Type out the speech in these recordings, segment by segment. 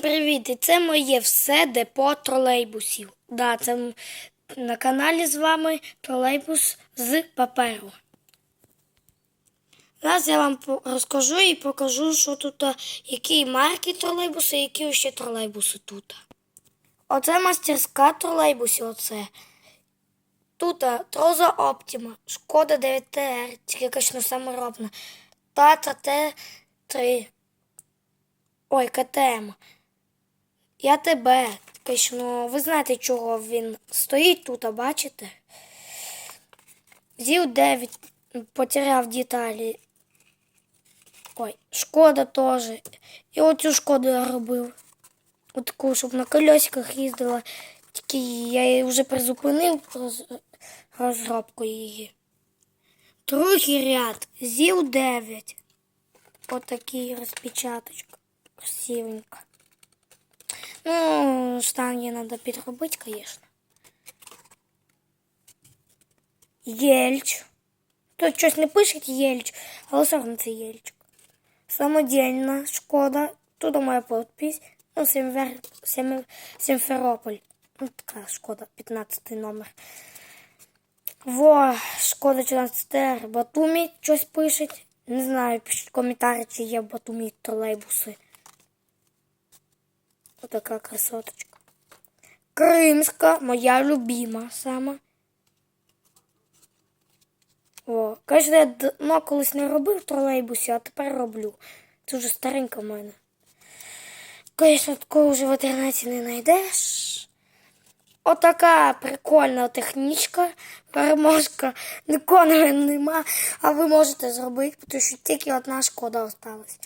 Привіт, і це моє все депо тролейбусів. Да, це на каналі з вами тролейбус з паперу. Зараз я вам розкажу і покажу, що тут, які марки тролейбуси, які ще тролейбуси тут. Оце мастерська тролейбусів, оце. Тут Троза Оптима, Шкода 9 ТР, тільки качно саморобна. Тата Т3. Ой, КТМ. Я тебе. Звісно, ви знаєте, чого він стоїть тут, а бачите? Зіл 9 потеряв деталі. Ой, шкода теж. І оцю шкоду я робив. Отаку, щоб на колесиках їздила. Тільки я її вже призупинив розробку її. Другий ряд. ЗІЛ 9. Отакий розпечаточка. Красивенько. Ну, штанги надо підробити, конечно. Єльч. Тут щось не пишуть Єльч, але все одно це Єльчик. Самодільна шкода. Тут моя подпись. Ну, Сімвер... Сім... Сімферополь. Ну, така шкода, 15 номер. Во, шкода 14 р Батумі щось пишуть. Не знаю, пишіть коментарі, чи є в Батумі тролейбуси. Отака красоточка. Кримська, моя любима сама. О, каже, я давно колись не робив в тролейбусі, а тепер роблю. Це вже старенька в мене. Звісно, такого вже в інтернеті не знайдеш. Отака прикольна технічка, переможка. Ніколи нема, а ви можете зробити, тому що тільки одна шкода осталась.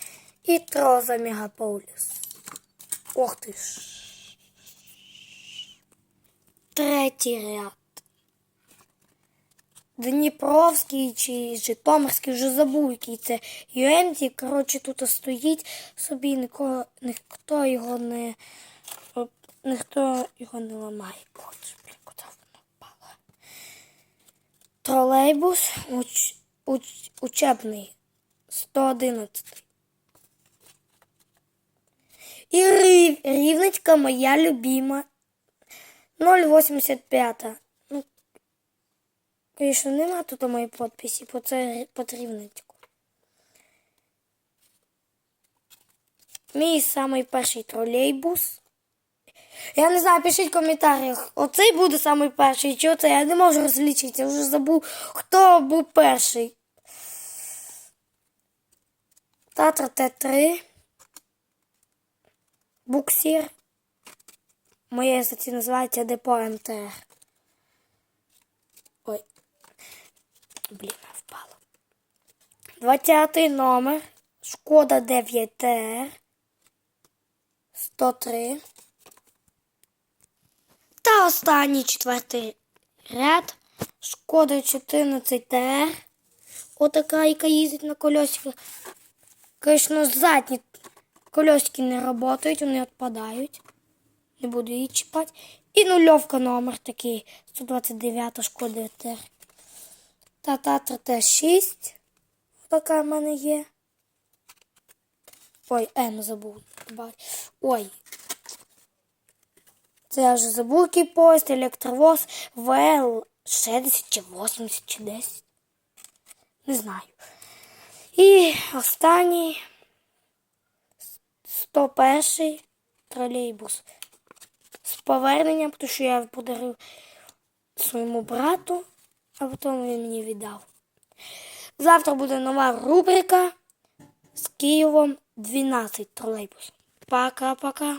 І троза мегаполіс. Ох ти ж. Третій ряд. Дніпровський чи Житомирський, вже забув, який це UMT. Коротше, тут стоїть собі, нікого, ніхто його не ніхто його не ламає. Боже, блін, куди воно впало? Тролейбус уч, уч, учебний 111. І рів, рівненька моя любима 0,85. Ну, Звісно, нема тут моєї підписі, бо це потрібненько. Мій самий перший тролейбус. Я не знаю, пишіть в коментарях, оцей буде самий перший, чи оцей. Я не можу розлічити, я вже забув, хто був перший. Татра Т3. Буксір. Моє статті називається Депо МТР. Ой. Блін, впало. 20 номер. Шкода 9 ТР. 103. Та останній четвертий ряд. Шкода 14 ТР. Отака, яка їздить на колесиках. Звісно, задні колесики не працюють, вони відпадають. Не буду її чіпати. І нульовка номер такий. 129 шкода ТР. Та-та-та Т6. Така в мене є. Ой, М забув. Ой. Це я вже забув який поїзд, електровоз ВЛ 60 чи 80 чи 10. Не знаю. І останній 101 тролейбус з поверненням, тому що я подарив своєму брату, а потім він мені віддав. Завтра буде нова рубрика з Києвом 12 тролейбус. Пока-пока.